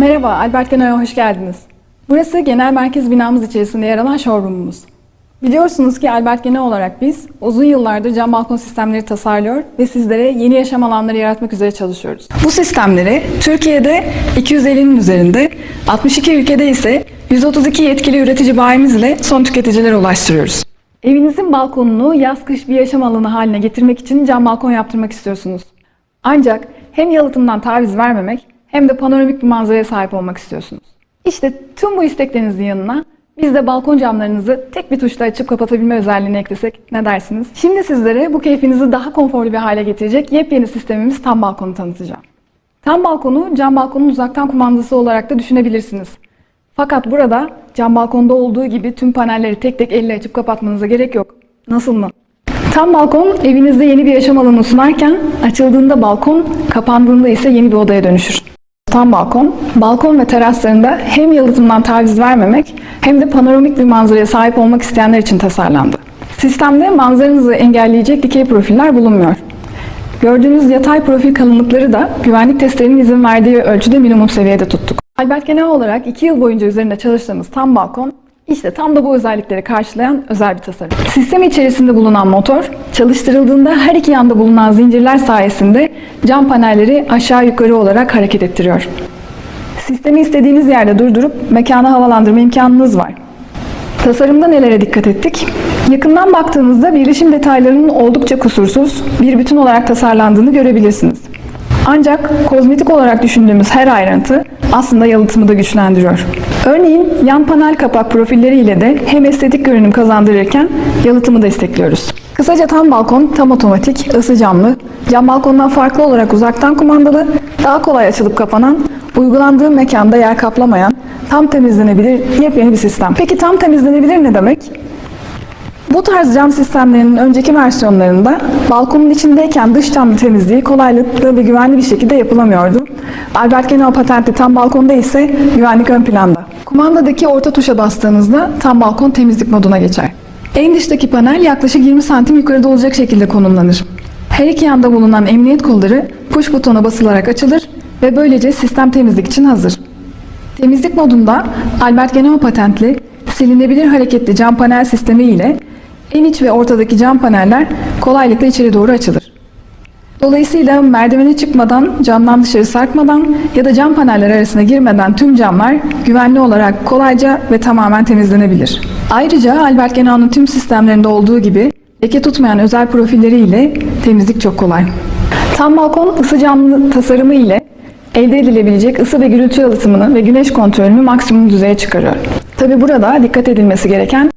Merhaba, Albert Geno'ya hoş geldiniz. Burası genel merkez binamız içerisinde yer alan showroomumuz. Biliyorsunuz ki Albert Geno olarak biz uzun yıllardır cam balkon sistemleri tasarlıyor ve sizlere yeni yaşam alanları yaratmak üzere çalışıyoruz. Bu sistemleri Türkiye'de 250'nin üzerinde, 62 ülkede ise 132 yetkili üretici bayimiz ile son tüketicilere ulaştırıyoruz. Evinizin balkonunu yaz kış bir yaşam alanı haline getirmek için cam balkon yaptırmak istiyorsunuz. Ancak hem yalıtımdan taviz vermemek hem de panoramik bir manzaraya sahip olmak istiyorsunuz. İşte tüm bu isteklerinizin yanına biz de balkon camlarınızı tek bir tuşla açıp kapatabilme özelliğini eklesek ne dersiniz? Şimdi sizlere bu keyfinizi daha konforlu bir hale getirecek yepyeni sistemimiz Tam Balkon'u tanıtacağım. Tam balkonu cam balkonun uzaktan kumandası olarak da düşünebilirsiniz. Fakat burada cam balkonda olduğu gibi tüm panelleri tek tek elle açıp kapatmanıza gerek yok. Nasıl mı? Tam balkon evinizde yeni bir yaşam alanı sunarken açıldığında balkon, kapandığında ise yeni bir odaya dönüşür. Tam balkon, balkon ve teraslarında hem yalıtımdan taviz vermemek hem de panoramik bir manzaraya sahip olmak isteyenler için tasarlandı. Sistemde manzaranızı engelleyecek dikey profiller bulunmuyor. Gördüğünüz yatay profil kalınlıkları da güvenlik testlerinin izin verdiği ölçüde minimum seviyede tuttuk. Albert genel olarak 2 yıl boyunca üzerinde çalıştığımız tam balkon, işte tam da bu özellikleri karşılayan özel bir tasarım. Sistem içerisinde bulunan motor, çalıştırıldığında her iki yanda bulunan zincirler sayesinde cam panelleri aşağı yukarı olarak hareket ettiriyor. Sistemi istediğiniz yerde durdurup mekanı havalandırma imkanınız var. Tasarımda nelere dikkat ettik? Yakından baktığınızda birleşim detaylarının oldukça kusursuz, bir bütün olarak tasarlandığını görebilirsiniz. Ancak kozmetik olarak düşündüğümüz her ayrıntı aslında yalıtımı da güçlendiriyor. Örneğin yan panel kapak profilleriyle de hem estetik görünüm kazandırırken yalıtımı destekliyoruz. Kısaca tam balkon tam otomatik, ısı camlı, cam balkondan farklı olarak uzaktan kumandalı, daha kolay açılıp kapanan, uygulandığı mekanda yer kaplamayan, tam temizlenebilir yepyeni bir sistem. Peki tam temizlenebilir ne demek? Bu tarz cam sistemlerinin önceki versiyonlarında balkonun içindeyken dış cam temizliği kolaylıkla ve güvenli bir şekilde yapılamıyordu. Albert Genel patentli tam balkonda ise güvenlik ön planda. Kumandadaki orta tuşa bastığınızda tam balkon temizlik moduna geçer. En dıştaki panel yaklaşık 20 santim yukarıda olacak şekilde konumlanır. Her iki yanda bulunan emniyet kolları push butona basılarak açılır ve böylece sistem temizlik için hazır. Temizlik modunda Albert Geneo patentli silinebilir hareketli cam panel sistemi ile en iç ve ortadaki cam paneller kolaylıkla içeri doğru açılır. Dolayısıyla merdivene çıkmadan, camdan dışarı sarkmadan ya da cam paneller arasına girmeden tüm camlar güvenli olarak kolayca ve tamamen temizlenebilir. Ayrıca Albert Genao'nun tüm sistemlerinde olduğu gibi leke tutmayan özel profilleri ile temizlik çok kolay. Tam balkon ısı camlı tasarımı ile elde edilebilecek ısı ve gürültü yalıtımını ve güneş kontrolünü maksimum düzeye çıkarıyor. Tabi burada dikkat edilmesi gereken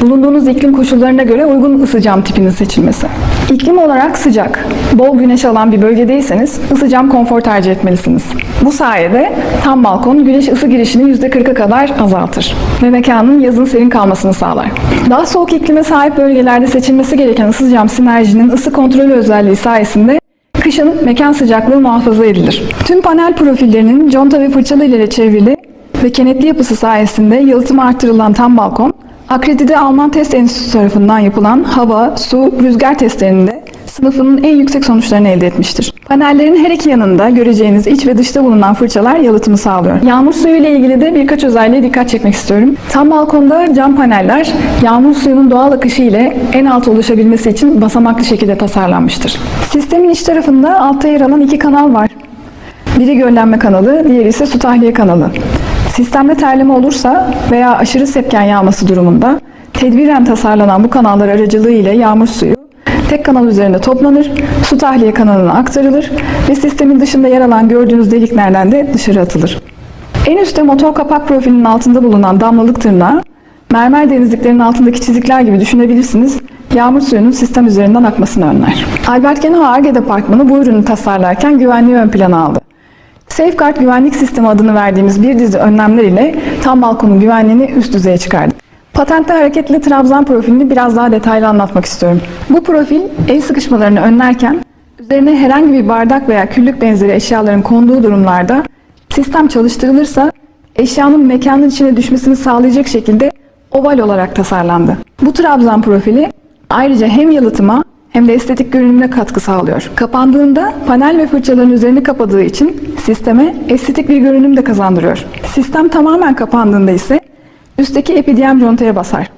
bulunduğunuz iklim koşullarına göre uygun ısı cam tipinin seçilmesi. İklim olarak sıcak, bol güneş alan bir bölgedeyseniz ısı cam konfor tercih etmelisiniz. Bu sayede tam balkon güneş ısı girişini %40'a kadar azaltır ve mekanın yazın serin kalmasını sağlar. Daha soğuk iklime sahip bölgelerde seçilmesi gereken ısı cam sinerjinin ısı kontrolü özelliği sayesinde Kışın mekan sıcaklığı muhafaza edilir. Tüm panel profillerinin conta ve fırçalı ile çevrili ve kenetli yapısı sayesinde yalıtımı arttırılan tam balkon, akredite Alman Test Enstitüsü tarafından yapılan hava, su, rüzgar testlerinde sınıfının en yüksek sonuçlarını elde etmiştir. Panellerin her iki yanında göreceğiniz iç ve dışta bulunan fırçalar yalıtımı sağlıyor. Yağmur suyu ile ilgili de birkaç özelliğe dikkat çekmek istiyorum. Tam balkonda cam paneller yağmur suyunun doğal akışı ile en alta ulaşabilmesi için basamaklı şekilde tasarlanmıştır. Sistemin iç tarafında altta yer alan iki kanal var. Biri göllenme kanalı, diğeri ise su tahliye kanalı. Sistemde terleme olursa veya aşırı sepken yağması durumunda tedbiren tasarlanan bu kanallar aracılığı ile yağmur suyu tek kanal üzerinde toplanır, su tahliye kanalına aktarılır ve sistemin dışında yer alan gördüğünüz deliklerden de dışarı atılır. En üstte motor kapak profilinin altında bulunan damlalık tırnağı, mermer denizliklerin altındaki çizikler gibi düşünebilirsiniz, yağmur suyunun sistem üzerinden akmasını önler. Albert Genel ARGE departmanı bu ürünü tasarlarken güvenliği ön plana aldı. Safeguard güvenlik sistemi adını verdiğimiz bir dizi önlemler ile tam balkonun güvenliğini üst düzeye çıkardı. Patentte hareketli trabzan profilini biraz daha detaylı anlatmak istiyorum. Bu profil el sıkışmalarını önlerken üzerine herhangi bir bardak veya küllük benzeri eşyaların konduğu durumlarda sistem çalıştırılırsa eşyanın mekanın içine düşmesini sağlayacak şekilde oval olarak tasarlandı. Bu trabzan profili ayrıca hem yalıtıma hem de estetik görünümüne katkı sağlıyor. Kapandığında panel ve fırçaların üzerini kapadığı için sisteme estetik bir görünüm de kazandırıyor. Sistem tamamen kapandığında ise üstteki epidiyem contaya basar.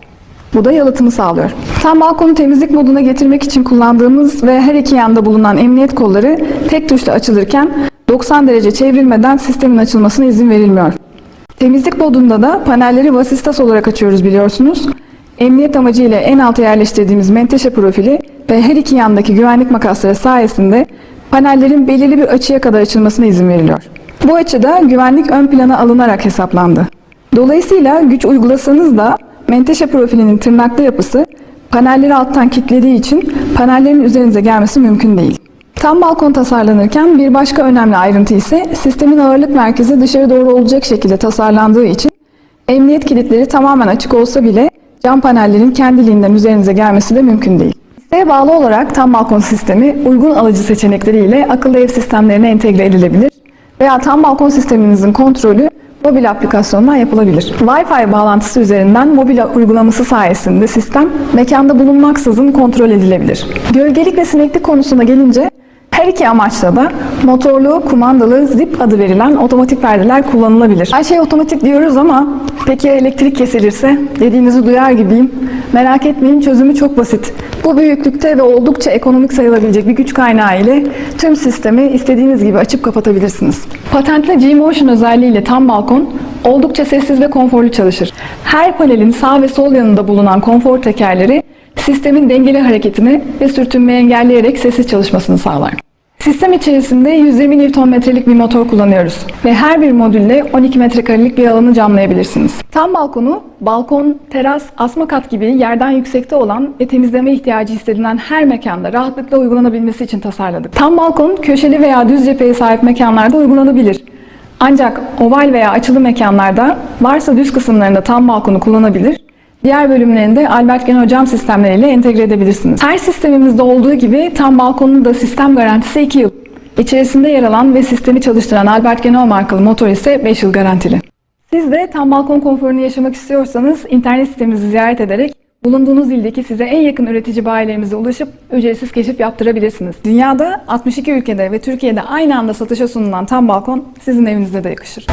Bu da yalıtımı sağlıyor. Tam balkonu temizlik moduna getirmek için kullandığımız ve her iki yanda bulunan emniyet kolları tek tuşla açılırken 90 derece çevrilmeden sistemin açılmasına izin verilmiyor. Temizlik modunda da panelleri vasistas olarak açıyoruz biliyorsunuz. Emniyet amacıyla en alta yerleştirdiğimiz menteşe profili ve her iki yandaki güvenlik makasları sayesinde panellerin belirli bir açıya kadar açılmasına izin veriliyor. Bu açıda güvenlik ön plana alınarak hesaplandı. Dolayısıyla güç uygulasanız da menteşe profilinin tırnaklı yapısı panelleri alttan kilitlediği için panellerin üzerinize gelmesi mümkün değil. Tam balkon tasarlanırken bir başka önemli ayrıntı ise sistemin ağırlık merkezi dışarı doğru olacak şekilde tasarlandığı için emniyet kilitleri tamamen açık olsa bile cam panellerin kendiliğinden üzerinize gelmesi de mümkün değil. İsteğe bağlı olarak tam balkon sistemi uygun alıcı seçenekleriyle akıllı ev sistemlerine entegre edilebilir veya tam balkon sisteminizin kontrolü mobil aplikasyondan yapılabilir. Wi-Fi bağlantısı üzerinden mobil uygulaması sayesinde sistem mekanda bulunmaksızın kontrol edilebilir. Gölgelik ve sineklik konusuna gelince her iki amaçla da motorlu, kumandalı, zip adı verilen otomatik perdeler kullanılabilir. Her şey otomatik diyoruz ama peki elektrik kesilirse dediğinizi duyar gibiyim. Merak etmeyin çözümü çok basit. Bu büyüklükte ve oldukça ekonomik sayılabilecek bir güç kaynağı ile tüm sistemi istediğiniz gibi açıp kapatabilirsiniz. Patentli G-Motion özelliğiyle tam balkon oldukça sessiz ve konforlu çalışır. Her panelin sağ ve sol yanında bulunan konfor tekerleri sistemin dengeli hareketini ve sürtünmeyi engelleyerek sessiz çalışmasını sağlar. Sistem içerisinde 120 Nm'lik bir motor kullanıyoruz ve her bir modülle 12 metrekarelik bir alanı camlayabilirsiniz. Tam balkonu, balkon, teras, asma kat gibi yerden yüksekte olan ve temizleme ihtiyacı hissedilen her mekanda rahatlıkla uygulanabilmesi için tasarladık. Tam balkon, köşeli veya düz cepheye sahip mekanlarda uygulanabilir. Ancak oval veya açılı mekanlarda varsa düz kısımlarında tam balkonu kullanabilir, Diğer bölümlerinde Albert Geno cam sistemleriyle entegre edebilirsiniz. Her sistemimizde olduğu gibi tam balkonun da sistem garantisi 2 yıl. İçerisinde yer alan ve sistemi çalıştıran Albert Geno markalı motor ise 5 yıl garantili. Siz de tam balkon konforunu yaşamak istiyorsanız internet sitemizi ziyaret ederek bulunduğunuz ildeki size en yakın üretici bayilerimize ulaşıp ücretsiz keşif yaptırabilirsiniz. Dünyada 62 ülkede ve Türkiye'de aynı anda satışa sunulan tam balkon sizin evinizde de yakışır.